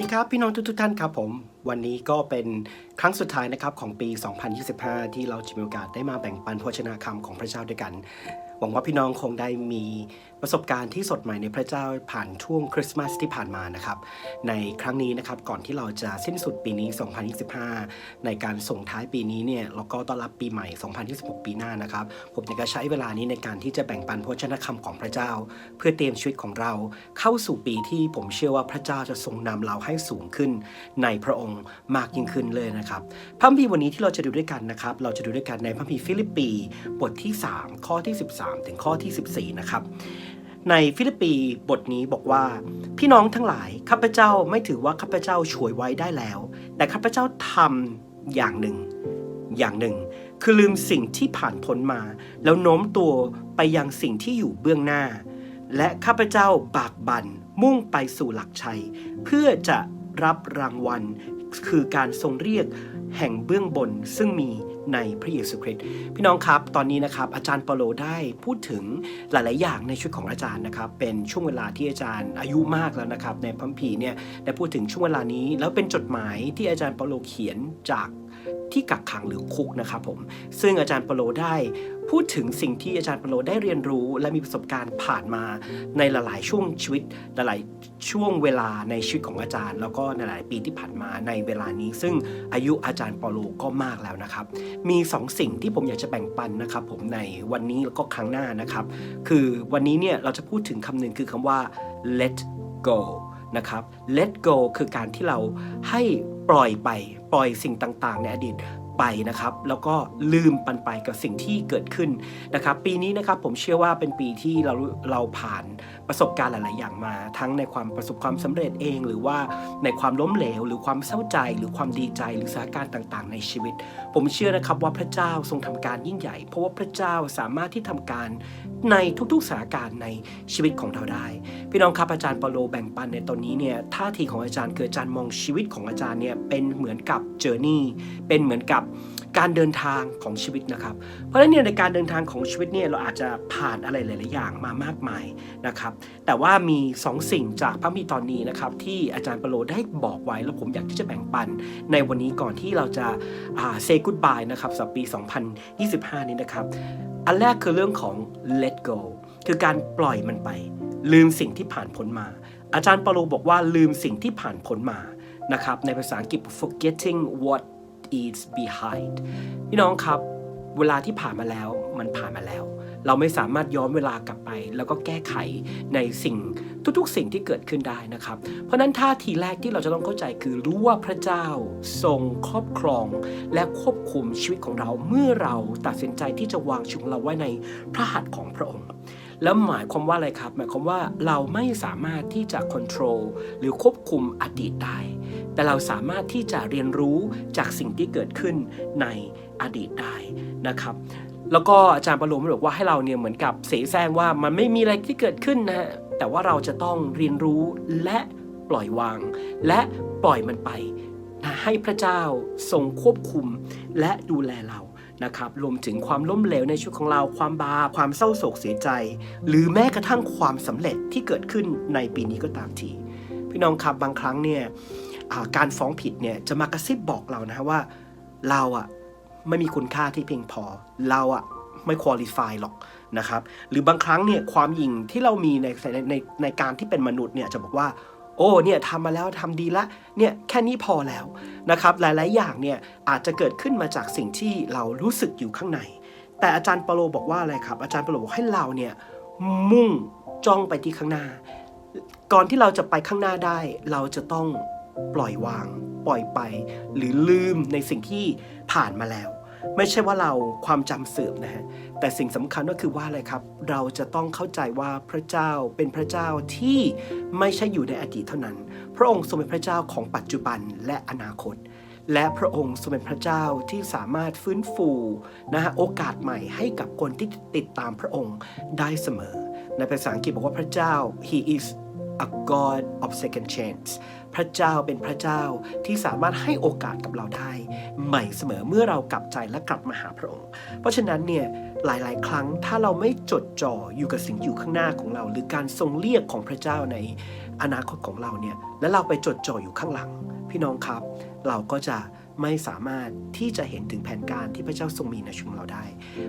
ดีครับพี่น้องทุกๆท่านครับผม วันนี้ก็เป็นครั้งสุดท้ายนะครับของปี 2025 ที่เราจะมีโอกาสได้มาแบ่งปันพระวจนาคำของพระเจ้าด้วยกัน หวังว่าพี่น้องคงได้มีประสบการณ์ที่สดใหม่ในพระเจ้าผ่านช่วงคริสต์มาสที่ผ่านมานะครับ ในครั้งนี้นะครับก่อนที่เราจะสิ้นสุดปีนี้ 2025 ในการส่งท้ายปีนี้เนี่ยแล้วก็ต้อนรับปีใหม่ 2026 ปีหน้านะครับ ผมจะใช้เวลานี้ในการที่จะแบ่งปันพระวจนะคำของพระเจ้า เพื่อเตรียมชีวิตของเราเข้าสู่ปีที่ผมเชื่อว่าพระเจ้าจะทรงนำเราให้สูงขึ้น ในพระองค์มากยิ่งขึ้นเลยนะครับพระคัมภีร์วันนี้ที่เราจะดูด้วยกันนะครับเราจะดูด้วยกันในพระคัมภีร์ฟิลิปปีบทที่ 3 ข้อที่ 13ถึงข้อที่ 14 นะครับ ในฟิลิปปีบทนี้บอกว่า พี่น้องทั้งหลายข้าพเจ้าไม่ถือว่าข้าพเจ้าช่วยไว้ได้แล้ว แต่ข้าพเจ้าทำอย่างหนึ่ง อย่างหนึ่ง คือลืมสิ่งที่ผ่านพ้นมา แล้วโน้มตัวไปยังสิ่งที่อยู่เบื้องหน้า และข้าพเจ้าบากบั่นมุ่งไปสู่หลักชัย เพื่อจะรับรางวัล คือการทรงเรียกแห่งเบื้องบนซึ่งมี ในพระเยซูคริสต์พี่น้องครับ ตอนนี้นะครับอาจารย์เปโลได้พูดถึงหลาย ๆ อย่างในชีวิตของอาจารย์นะครับ เป็นช่วงเวลาที่อาจารย์อายุมากแล้วนะครับ ในพัมพีเนี่ยได้พูดถึงช่วงเวลานี้ แล้วเป็นจดหมายที่อาจารย์เปโลเขียนจากที่กักขังหรือคุกนะครับผมซึ่งอาจารย์เปโลได้ พูดถึงสิ่งที่อาจารย์ปาโลได้เรียนรู้ และมีประสบการณ์ผ่านมาในหลาย ๆ ช่วงชีวิตหลายๆช่วงเวลาในชีวิตของอาจารย์ แล้วก็ในหลายปีที่ผ่านมาในเวลานี้ ซึ่งอายุอาจารย์ปาโลก็มากแล้วนะครับ มีสองสิ่งที่ผมอยากจะแบ่งปันนะครับ ผมในวันนี้แล้วก็ครั้งหน้านะครับ คือวันนี้เนี่ยเราจะพูดถึงคำหนึ่งคือคำว่า let go นะครับ let go คือการที่เราให้ปล่อยไป ปล่อยสิ่งต่าง ๆ ในอดีต ไปนะครับ แล้วก็ลืมปันไปกับสิ่งที่เกิดขึ้นนะครับ ปีนี้นะครับผมเชื่อว่าเป็นปีที่เราเราผ่านประสบการณ์หลาย ๆ อย่างมา ทั้งในความประสบความสำเร็จเอง หรือว่าในความล้มเหลว หรือความเศร้าใจ หรือความดีใจหรือสถานการณ์ต่าง ๆ ในชีวิต ผมเชื่อนะครับว่าพระเจ้าทรงทำการยิ่งใหญ่ เพราะว่าพระเจ้าสามารถที่ทำการในทุก ๆ สถานการณ์ในชีวิตของเราได้ พี่น้องครับอาจารย์เปาโลแบ่งปันในตอนนี้เนี่ยท่าทีของอาจารย์คืออาจารย์มองชีวิตของอาจารย์เนี่ยเป็นเหมือนกับเจอร์นี่เป็นเหมือนกับการเดินทางของชีวิตนะครับ เพราะฉะนั้นเนี่ยในการเดินทางของชีวิตเนี่ยเราอาจจะผ่านอะไรหลาย ๆ อย่างมามากมายนะครับ แต่ว่ามีสองสิ่งจากพระมีตอนนี้นะครับที่อาจารย์เปาโลได้บอกไว้แล้วผมอยากที่จะแบ่งปัน ในวันนี้ก่อนที่เราจะอ่า say goodbye นะครับสำหรับปี 2025 นี้นะครับ อันแรกคือเรื่องของ let go คือการปล่อยมันไป ลืมสิ่งที่ผ่านพ้นมา อาจารย์เปาโลบอกว่าลืมสิ่งที่ผ่านพ้นมานะครับในภาษาอังกฤษ forgetting what is behind พี่น้องครับ เวลาที่ผ่านมาแล้วมันผ่านมาแล้ว เราไม่สามารถย้อนเวลากลับไป แล้วก็แก้ไขในสิ่งทุกๆ สิ่งที่เกิดขึ้นได้นะครับ เพราะนั้นท่าทีแรกที่เราจะต้องเข้าใจคือรู้ว่าพระเจ้าทรงครอบครอง และควบคุมชีวิตของเราเมื่อเราตัดสินใจที่จะวางชีวิตของเราไว้ในพระหัตถ์ของพระองค์ แล้วหมายความว่าอะไรครับ หมายความว่าเราไม่สามารถที่จะ control หรือควบคุมอดีตได้ แต่เราสามารถที่จะเรียนรู้จากสิ่งที่เกิดขึ้นในอดีตได้นะครับแล้วก็อาจารย์ประโลมบอกว่าให้เราเนี่ยเหมือนกับเสแสร้งว่ามันไม่มีอะไรที่เกิดขึ้นนะฮะแต่ว่าเราจะต้องเรียนรู้และปล่อยวาง และปล่อยมันไปนะให้พระเจ้าทรงควบคุมและดูแลเรา นะครับรวมถึงความล้มเหลวในชีวิตของเราความบาปความเศร้าโศกเสียใจ หรือแม้กระทั่งความสำเร็จที่เกิดขึ้นในปีนี้ก็ตามที พี่น้องครับบางครั้งเนี่ยการฟ้องผิดเนี่ยจะมากระซิบบอกเรานะฮะว่าเราอะไม่มีคุณค่าที่เพียงพอ เราอะไม่คุริฟายหรอกนะครับ หรือบางครั้งเนี่ยความหยิ่งที่เรามีในในในในการที่เป็นมนุษย์เนี่ยจะบอกว่า โอ้เนี่ยทำมาแล้วทำดีละเนี่ยแค่นี้พอแล้วนะครับหลาย ๆ อย่างเนี่ยอาจจะเกิดขึ้นมาจากสิ่งที่เรารู้สึกอยู่ข้างใน แต่อาจารย์เปาโลบอกว่าอะไรครับ อาจารย์เปาโลบอกให้เราเนี่ยมุ่งจ้องไปที่ข้างหน้า ก่อนที่เราจะไปข้างหน้าได้ เราจะต้องปล่อยวาง ปล่อยไป หรือลืมในสิ่งที่ผ่านมาแล้ว ไม่ใช่ว่าเราความจำเสื่อมนะฮะ แต่สิ่งสำคัญก็คือว่าอะไรครับ เราจะต้องเข้าใจว่าพระเจ้าเป็นพระเจ้าที่ไม่ใช่อยู่ในอดีตเท่านั้น พระองค์ทรงเป็นพระเจ้าของปัจจุบันและอนาคต และพระองค์ทรงเป็นพระเจ้าที่สามารถฟื้นฟูนะฮะโอกาสใหม่ให้กับคนที่ติดตามพระองค์ได้เสมอ ในภาษาอังกฤษบอกว่าพระเจ้า he is a God of second chance พระเจ้าเป็นพระเจ้าที่สามารถให้โอกาสกับเราได้ ใหม่เสมอเมื่อเรากลับใจและกลับมาหาพระองค์ เพราะฉะนั้นเนี่ยหลาย ๆ ครั้งถ้าเราไม่จดจ่ออยู่กับสิ่งอยู่ข้างหน้าของเรา หรือการทรงเรียกของพระเจ้าในอนาคตของเราเนี่ยและเราไปจดจ่ออยู่ข้างหลัง พี่น้องครับ เราก็จะไม่สามารถที่จะเห็นถึงแผนการที่พระเจ้าทรงมีในชีวิตเราได้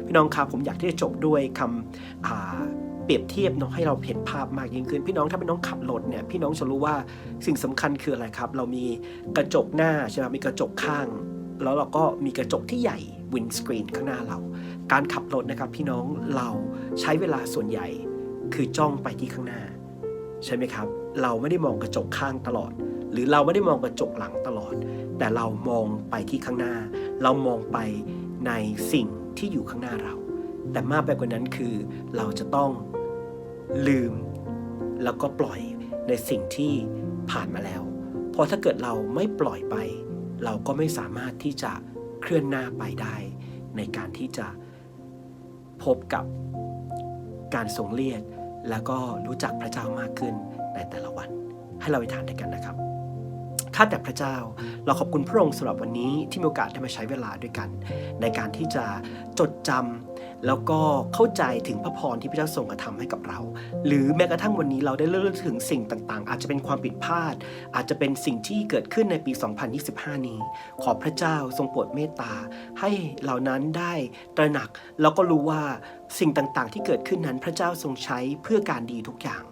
พี่น้องครับผมอยากที่จะจบด้วยคำอ่า เปรียบเทียบเนาะให้เราเห็นภาพมากยิ่งขึ้น พี่น้องถ้าพี่น้องขับรถเนี่ยพี่น้องจะรู้ว่าสิ่งสำคัญคืออะไรครับ เรามีกระจกหน้าใช่ไหมมีกระจกข้าง แล้วเราก็มีกระจกที่ใหญ่วินสกรีนข้างหน้าเรา การขับรถนะครับ พี่น้องเราใช้เวลาส่วนใหญ่คือจ้องไปที่ข้างหน้า ใช่ไหมครับ เราไม่ได้มองกระจกข้างตลอด หรือเราไม่ได้มองกระจกหลังตลอด แต่เรามองไปที่ข้างหน้า เรามองไปในสิ่งที่อยู่ข้างหน้าเรา แต่มากไปกว่านั้นคือเราจะต้องลืมแล้วก็ปล่อยในสิ่งที่ผ่านมาแล้ว เพราะถ้าเกิดเราไม่ปล่อยไป เราก็ไม่สามารถที่จะเคลื่อนหน้าไปได้ ในการที่จะพบกับการทรงเรียก แล้วก็รู้จักพระเจ้ามากขึ้นในแต่ละวัน ให้เราไปทานด้วยกันนะครับาแต่พระเจ้า เราขอบคุณพระองค์สำหรับวันนี้ที่มีโอกาสได้มาใช้เวลาด้วยกัน ในการที่จะจดจำแล้วก็เข้าใจถึงพระพรที่พระเจ้าทรงกระทำให้กับเรา หรือแม้กระทั่งวันนี้เราได้เลื่อนถึงสิ่งต่างๆ อาจจะเป็นความผิดพลาด อาจจะเป็นสิ่งที่เกิดขึ้นในปี 2025 นี้ ขอพระเจ้าทรงโปรดเมตตา ให้เหล่านั้นได้ตระหนัก แล้วก็รู้ว่าสิ่งต่างๆ ที่เกิดขึ้นนั้นพระเจ้าทรงใช้เพื่อการดีทุกอย่าง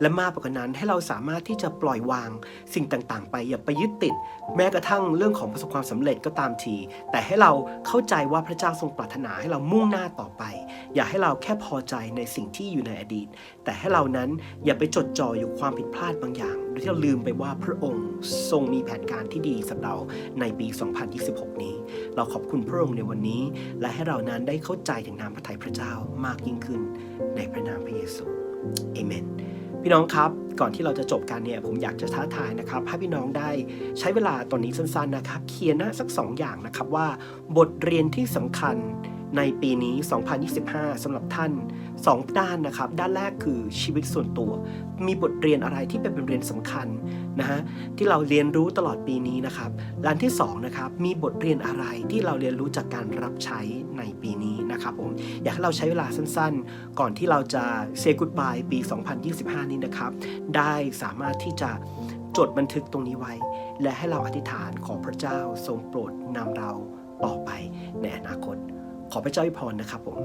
และมากกว่านั้นให้เราสามารถที่จะปล่อยวางสิ่งต่างๆ ไปอย่าไปยึดติด แม้กระทั่งเรื่องของประสบความสำเร็จก็ตามที แต่ให้เราเข้าใจว่าพระเจ้าทรงปรารถนาให้เรามุ่งหน้าต่อไป อย่าให้เราแค่พอใจในสิ่งที่อยู่ในอดีต แต่ให้เรานั้นอย่าไปจดจ่ออยู่ความผิดพลาดบางอย่าง โดยที่เราลืมไปว่าพระองค์ทรงมีแผนการที่ดีสำหรับเราในปี 2026 นี้ เราขอบคุณพระองค์ในวันนี้ และให้เรานั้นได้เข้าใจถึงนามพระทัยพระเจ้ามากยิ่งขึ้น ในพระนามพระเยซูเอเมน พี่น้องครับก่อนที่เราจะจบกันเนี่ยผมอยากจะท้าทายนะครับให้พี่น้องได้ใช้เวลาตอนนี้สั้นๆนะครับเขียนนะสัก2อย่างนะครับว่า บทเรียนที่สำคัญ ในปีนี้ 2025สำหรับท่าน 2 ด้านนะครับ ด้านแรกคือชีวิตส่วนตัว มีบทเรียนอะไรที่เป็นบทเรียนสำคัญนะฮะที่เราเรียนรู้ตลอดปีนี้นะครับด้านที่2นะครับมีบทเรียนอะไรที่เราเรียนรู้จากการรับใช้ในปีนี้นะครับผมอยากให้เราใช้เวลาสั้นๆ ก่อนที่เราจะ say goodbye ปี 2025 นี้นะครับ ได้สามารถที่จะจดบันทึกตรงนี้ไว้ และให้เราอธิษฐานขอพระเจ้าทรงโปรดนำเราต่อไปในอนาคต ขอพระเจ้าอวยพรนะครับผม